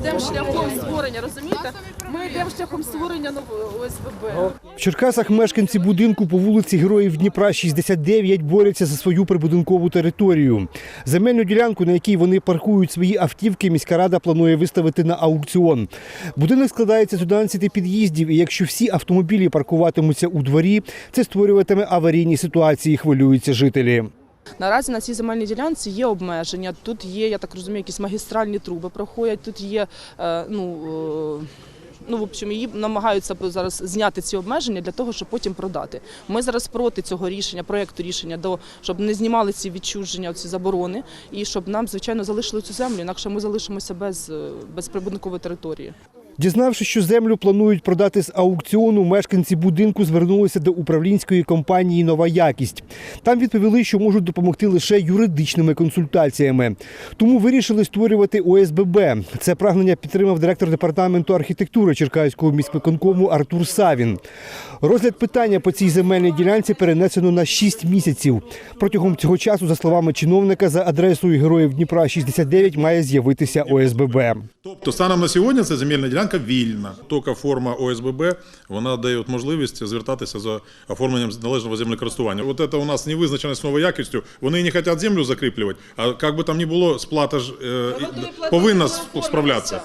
йдемо шляхом створення, розумієте? Ми йдемо шляхом створення нової ОСББ. В Черкасах мешканці будинку по вулиці Героїв Дніпра 69 борються за свою прибудинкову територію. Земельну ділянку, на якій вони паркують свої автівки, міська рада планує виставити на аукціон. Будинок складається з 11 під'їздів, і якщо всі автомобілі паркуватимуться у дворі, це створюватиме аварійні ситуації, хвилюються жителі. Наразі на цій земельній ділянці є обмеження. Тут є, я так розумію, якісь магістральні труби проходять. Тут є е, ну. е, Ну, в общем, її намагаються зараз зняти ці обмеження для того, щоб потім продати. Ми зараз проти цього рішення, проєкту рішення, до щоб не знімали ці відчуження, ці заборони, і щоб нам, звичайно, залишили цю землю, інакше ми залишимося без, е, без прибудинкової території. Дізнавшись, що землю планують продати з аукціону, мешканці будинку звернулися до управлінської компанії Нова якість. Там відповіли, що можуть допомогти лише юридичними консультаціями. Тому вирішили створювати ОСББ. Це прагнення підтримав директор департаменту архітектури Черкаського міськвиконкому Артур Савін. Розгляд питання по цій земельній ділянці перенесено на 6 місяців. Протягом цього часу, за словами чиновника, за адресою Героїв Дніпра 69 має з'явитися ОСББ. Тобто станом на сьогодні ця земельна ділянка вільна. Тільки форма ОСББ вона дає от можливість звертатися за оформленням належного землекористування. От це у нас невизначеність новою якістю. Вони не хочуть землю закріплювати, а як би там ні було, сплата ж е, повинна справлятися.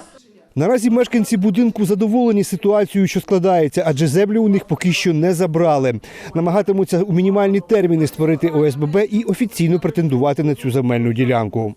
Наразі мешканці будинку задоволені ситуацією, що складається, адже землю у них поки що не забрали. Намагатимуться у мінімальні терміни створити ОСББ і офіційно претендувати на цю земельну ділянку.